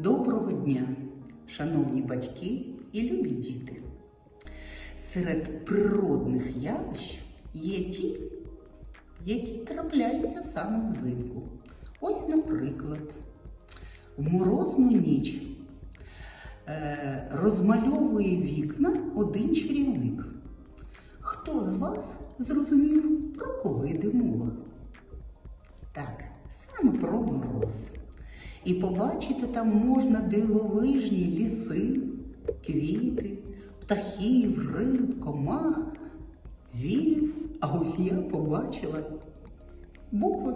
Доброго дня, шановні батьки і любі діти. Серед природних явищ є ті, які трапляються саме взимку. Ось, наприклад, в морозну ніч е, розмальовує вікна один чарівник. Хто з вас зрозумів, про кого йде мова? Так, саме про мороз. І побачити там можна дивовижні ліси, квіти, птахів, риб, комах, звірів. А ось я побачила букви.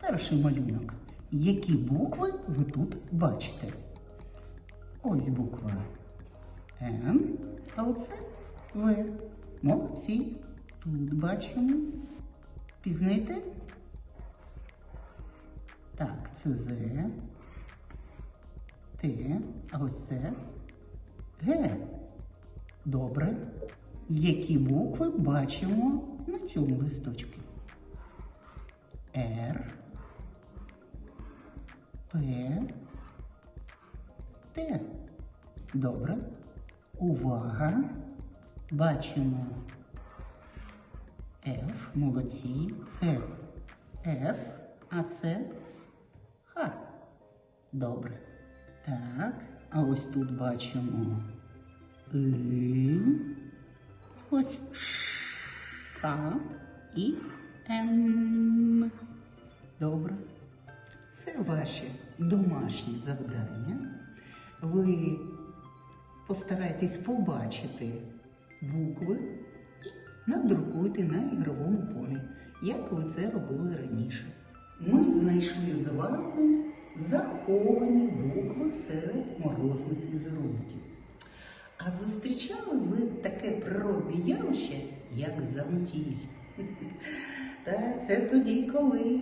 Перший малюнок. Які букви ви тут бачите? Ось буква Н, а оце В. Молодці. Тут бачимо. Пізнаєте? Так, це З, Т, а ось це Г. Добре. Які букви бачимо на цьому листочку? Р, П, Т. Добре. Увага. Бачимо Ф, молодці. Це С, а це Х. Добре. Так, а ось тут бачимо И. Ось Ш і Н. Добре. Це ваші домашні завдання. Ви постарайтесь побачити букви і надрукуйте на ігровому полі, як ви це робили раніше. Ми знайшли з вами заховані букви серед морозних візерунків. А зустрічали ви таке природне явище, як заметіль. Та це тоді, коли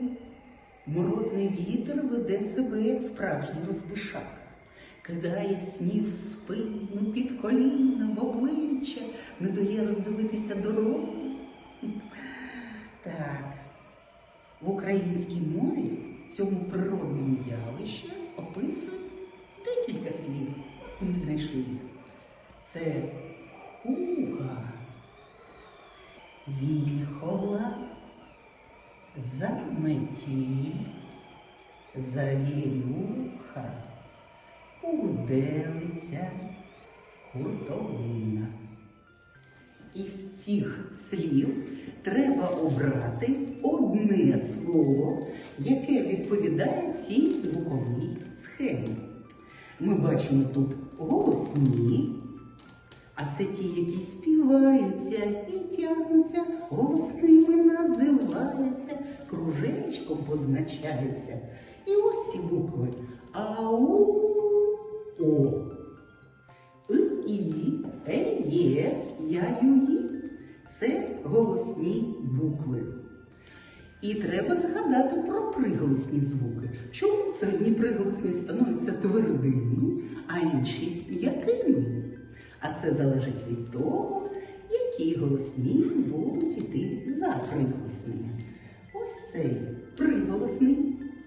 морозний вітер веде себе як справжній розбишак. Кидає сніг в спину, під коліна, в обличчя, не дає роздивитися дорогу. Так, в українській мові цьому природному явищу описують декілька слів. Ми знайшли їх. Це хуга, віхола, заметіль, завірюха, хурделиця, хуртовина. Із цих слів треба обрати одне слово, яке відповідає цій звуковій схемі. Ми бачимо тут голосні, а це ті, які співаються і тягнуться, голосними називаються, кружечком позначаються. І ось ці букви ау, о. І, е, є, я, ю, ї. Це голосні букви. І треба згадати про приголосні звуки. Чому це одні приголосні становляться твердими, а інші м'якими? А це залежить від того, які голосні будуть іти за приголосними. Ось цей приголосний,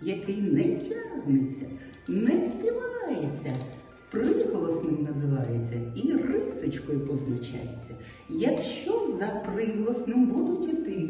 який не тягнеться, не співається. Приголосним називається і рисочкою позначається. Якщо за приголосним будуть іти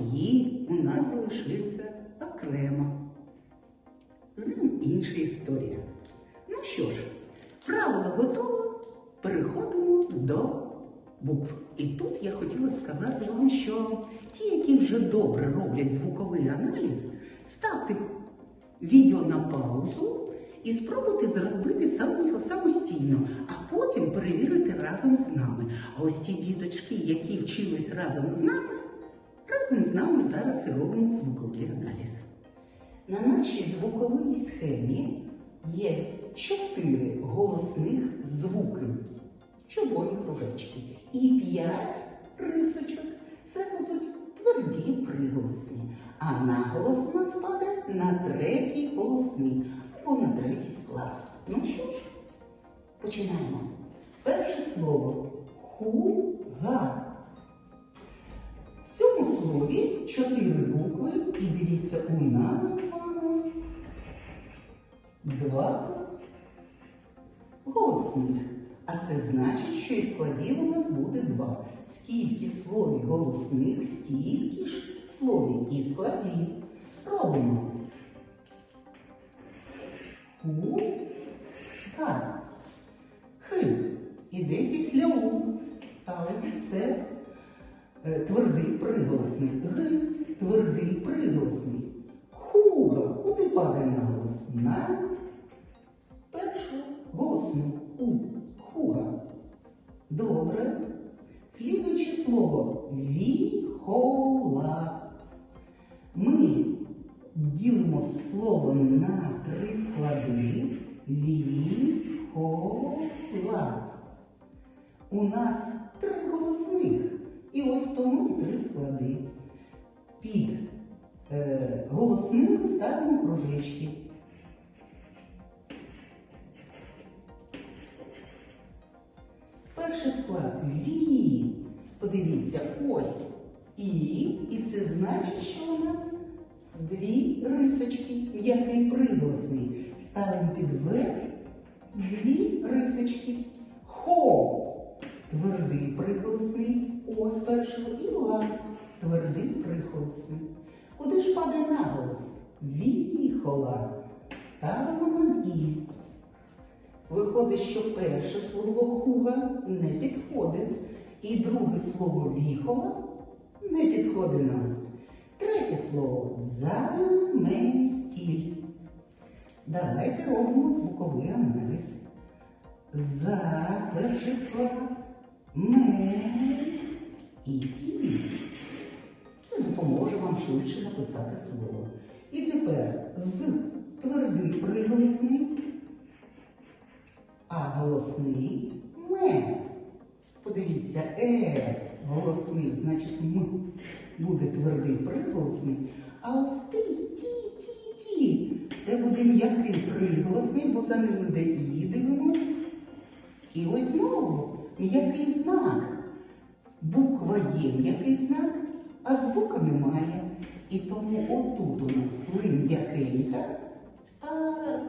Її у нас залишиться окремо. З ним інша історія. Ну що ж, правило готово, переходимо до букв. І тут я хотіла сказати вам, що ті, які вже добре роблять звуковий аналіз, ставте відео на паузу і спробуйте зробити самостійно, а потім перевірити разом з нами. А ось ті діточки, які вчились разом з нами, разом з нами зараз і робимо звуковий аналіз. На нашій звуковій схемі є чотири голосних звуки, червоні кружечки, і п'ять рисочок. Це будуть тверді приголосні. А наголос у нас падає на третій голосний або на третій склад. Ну що ж, починаємо. Перше слово хуга. Цьому слові чотири букви, і дивіться, у нас з вами два голосних. А це значить, що і складів у нас буде два. Скільки в слові голосних, стільки ж в слові і складів. Робимо. Ху. Га. Хи. Іде після у. Ставимо це твердий приголосний. Г. Твердий приголосний. Хуга. Куди падає наголос? На першу голосну у. Хуга. Добре. Слідуюче слово віхола. Ми ділимо слово на три склади. Віхола. У нас три голосних. І ось тому три склади. Під е, голосними ставимо кружечки. Перший склад ві. Подивіться, ось і. І це значить, що у нас дві рисочки. М'який приголосний. Ставимо під В дві рисочки. Хо. Твердий приголосний. Ось першого і ла. Твердий приголосний. Куди ж падає наголос? Віхола. Ставимо на і. Виходить, що перше слово хуга не підходить, і друге слово віхола не підходить нам. Третє слово заметіль. Давайте робимо звуковий аналіз. За перший склад ме і тіль. Це допоможе вам швидше написати слово. І тепер з твердий приголосний а голосний ме. Подивіться, е голосний, значить м буде твердий приголосний. А ось ти, ті, ті, ті. Це буде м'який приголосний, бо за ним іде і дивимось. І ось знову м'який знак. Буква є м'який знак, а звука немає. І тому отут у нас ли м'якенька, а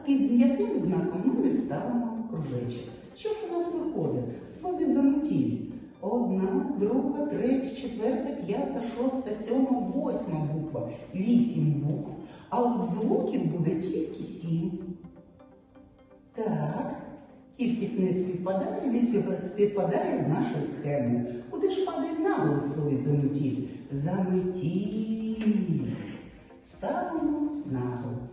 під м'яким знаком ми не ставимо кружечок. Що ж у нас виходить? Слові заметіль. Одна, друга, третя, четверта, п'ята, шоста, сьома, восьма буква. Вісім букв. А от звуків буде тільки сім. Так. Кількість не співпадає, не спів- співпадає з нашою схемою. Куди ж в слові заметіль? Заметіль. Ставимо наголос.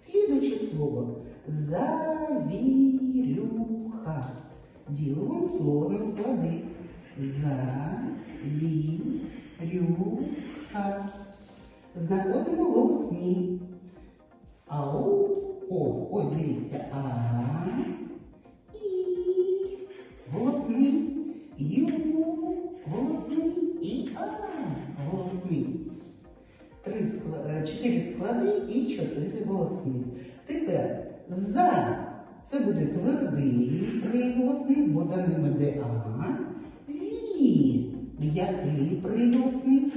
Слідуюче слово завірюха. Ділимо слово на склади. Завірюха. Знаходимо голосні. Ау. О, ось дивіться. А. А. Голосний. Три е, чотири склади і чотири голосних. Тепер за це буде твердий приголосний, бо за ним іде А. Ві. М'який приголосний,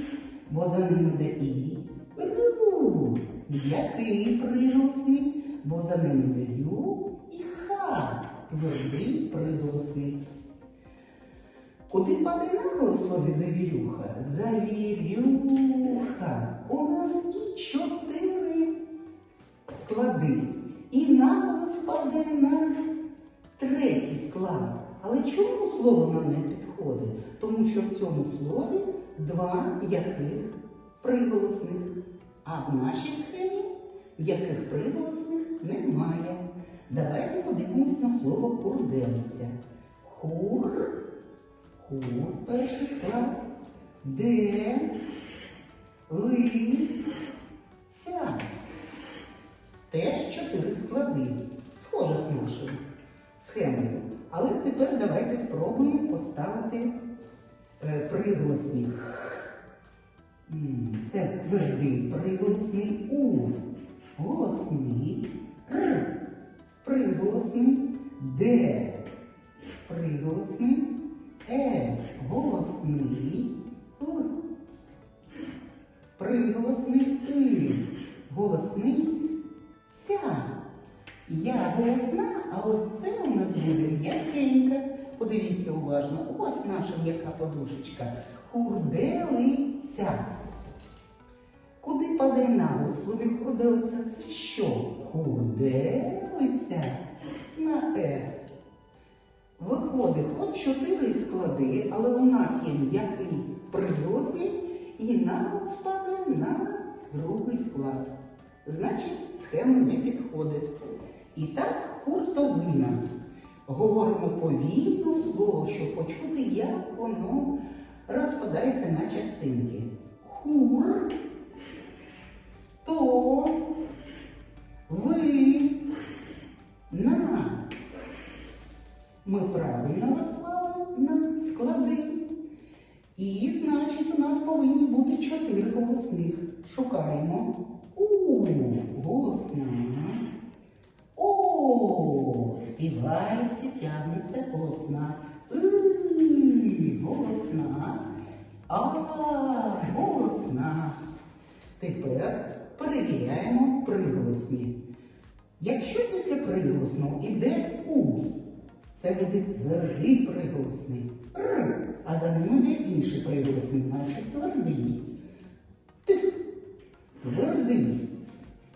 бо за ним іде І. Ру. М'який приголосний, бо за ним іде Ю. І Ха. Твердий приголосний. Куди наголос в слові завірюха? Завірюха. У нас і чотири склади. І наголос падає на третій склад. Але чому слово нам не підходить? Тому що в цьому слові два м'яких приголосних. А в нашій схемі м'яких приголосних немає. Давайте подивимось на слово курделиця. Хур. Хур перший склад. Де. Ли. Ця. Теж чотири склади. Схоже з нашою схемою. Але тепер давайте спробуємо поставити е, приголосні х. Це твердий приголосний У. Голосний Р. Приголосний Д. Приголосний Е. Голосний. Приголосний И. Голосний Ця. Я голосна, а ось це у нас буде м'якенька. Подивіться уважно, ось наша м'яка подушечка. Хурделиця. Куди падає наголос? в Слові хурделиця це що? Хурделиця на Е. Виходить, хоч чотири склади, але у нас є м'який приголосний і наголос падає на другий склад. Значить, схема не підходить. І так, хуртовина. Говоримо повільно слово, щоб почути, як воно розпадається на частинки. Хур, то, ви, Ми правильно розклали на склади. І, значить, у нас повинні бути чотири голосних. Шукаємо. У, голосна. О, співається, тягнеться голосна. И, голосна. А, голосна. Тепер перевіряємо приголосні. Якщо після приголосного іде У, це буде твердий приголосний Р, а за ним іде інший приголосний, значить твердий. Т. Твердий.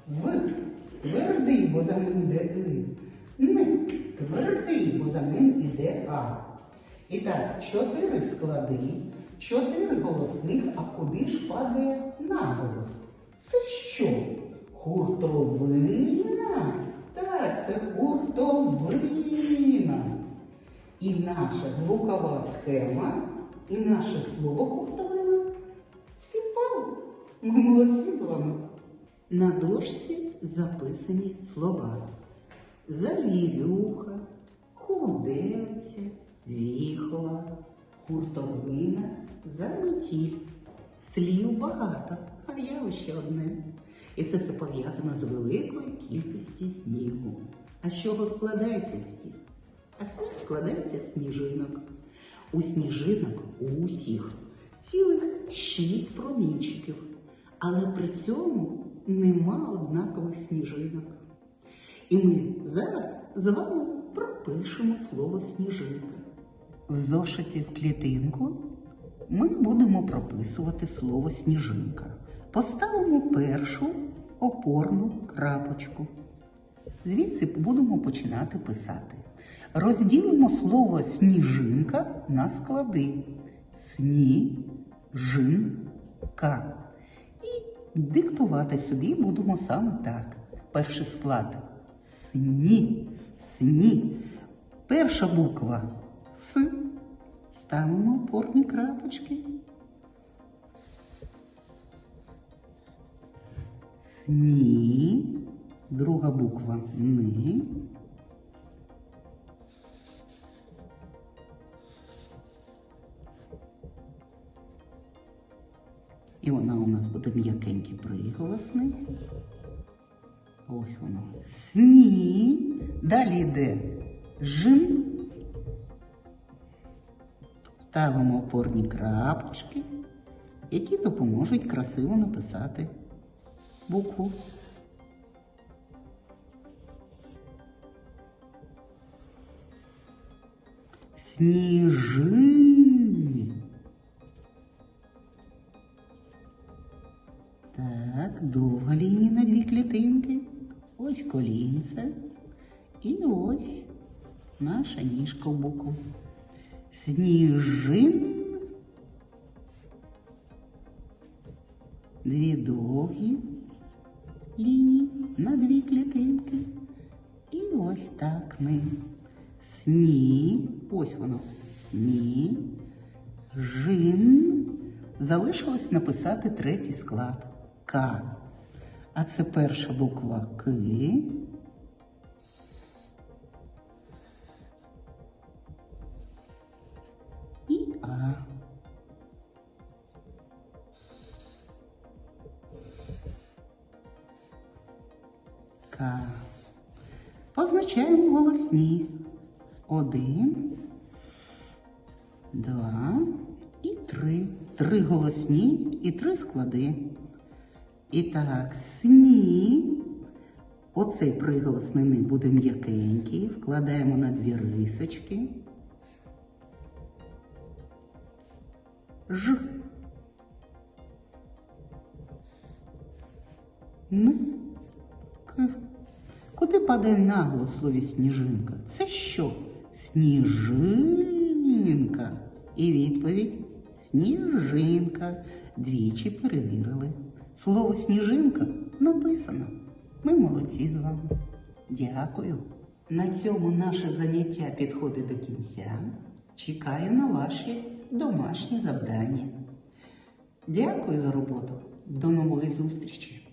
В. Твердий, бо за ним іде И. Н. Твердий, бо за ним іде А. І так, чотири склади, чотири голосних, а куди ж падає наголос? Це що? Хуртовина? Так, це хуртовина. І наша звукова схема, і наше слово хуртовина співпало. Ми молодці з вами. На дошці записані слова. Завірюха, хурдельця, віхола, хуртовина, заметіль. Слів багато, а я ще одне. І все це пов'язано з великою кількістю снігу. А з чого складається сніг? А сніг складається з сніжинок. У сніжинок у усіх цілих шість промінчиків, але при цьому нема однакових сніжинок. І ми зараз з вами пропишемо слово сніжинка. В зошиті в клітинку ми будемо прописувати слово сніжинка. Поставимо першу опорну крапочку. Звідси будемо починати писати. Розділимо слово сніжинка на склади. Сніжинка. І диктувати собі будемо саме так. Перший склад сні, сні. Перша буква С. Ставимо опорні крапочки. Сні. Друга буква Ни. І вона у нас буде м'якенький приголосний. Ось воно. Сні. Далі йде жин. Ставимо опорні крапочки, які допоможуть красиво написати букву. Сніжи. Клітинки. Ось колінце. І ось наша ніжка в букву. Сніжин. Дві довгі лінії на дві клітинки. І ось так ми. Сні. Ось воно. Сні. Жин. Залишилось написати третій склад. К. А це перша буква К. І А. Позначаємо голосні. Один, два і три. Три голосні і три склади. І так, сні. Оцей приголосний ми буде м'якенький. Вкладаємо на дві рисочки. Ж. К. Куди падає наголос в слові сніжинка? Це що? Сніжинка. І відповідь сніжинка. Двічі перевірили. Слово сніжинка написано. Ми молодці з вами. Дякую. На цьому наше заняття підходить до кінця. Чекаю на ваші домашні завдання. Дякую за роботу. До нової зустрічі!